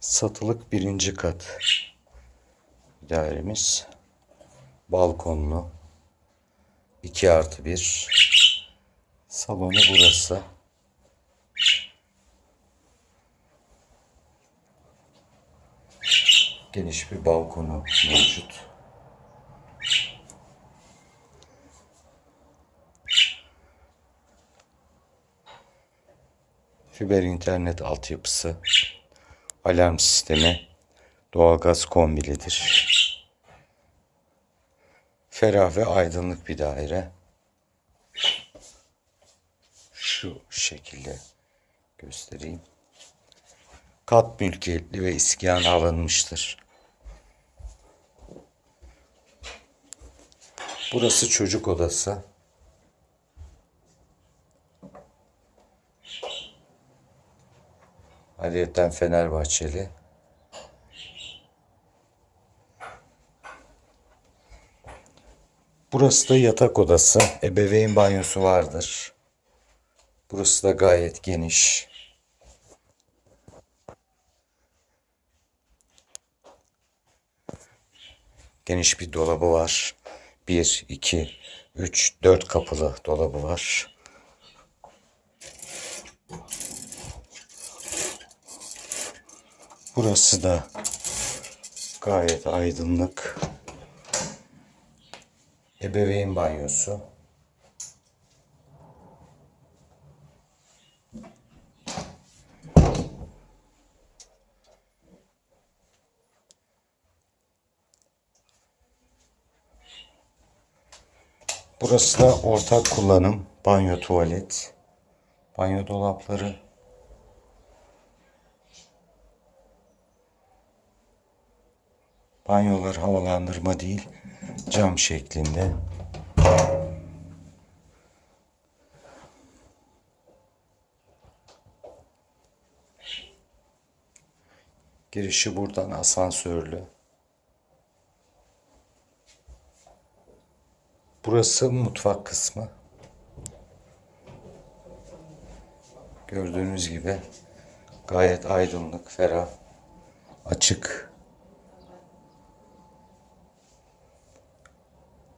Satılık birinci kat dairemiz. Balkonlu. 2 artı 1. Salonu burası. Geniş bir balkonu mevcut. Fiber internet altyapısı, alarm sistemi, doğalgaz kombilidir. Ferah ve aydınlık bir daire. Şu şekilde göstereyim. Kat mülkiyetli ve iskan alınmıştır. Burası çocuk odası. Ayrıyeten Fenerbahçeli. Burası da yatak odası. Ebeveyn banyosu vardır. Burası da gayet geniş. Geniş bir dolabı var. 1, 2, 3, 4 kapılı dolabı var. Burası da gayet aydınlık. Ebeveyn banyosu. Burası da ortak kullanım. Banyo, tuvalet. Banyo dolapları. Banyolar havalandırma değil, cam şeklinde. Girişi buradan asansörlü. Burası mutfak kısmı. Gördüğünüz gibi gayet aydınlık, ferah, açık.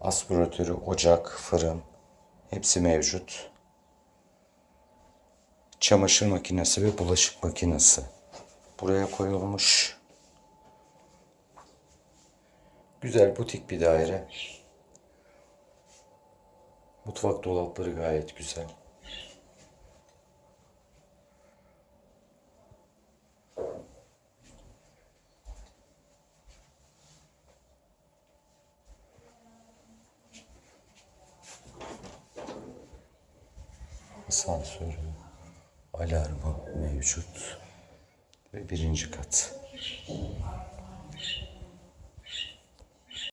Aspiratörü, ocak, fırın hepsi mevcut. Çamaşır makinesi ve bulaşık makinesi buraya koyulmuş. Güzel butik bir daire. Mutfak dolapları gayet güzel. Asansörü, alarmı mevcut ve birinci kat.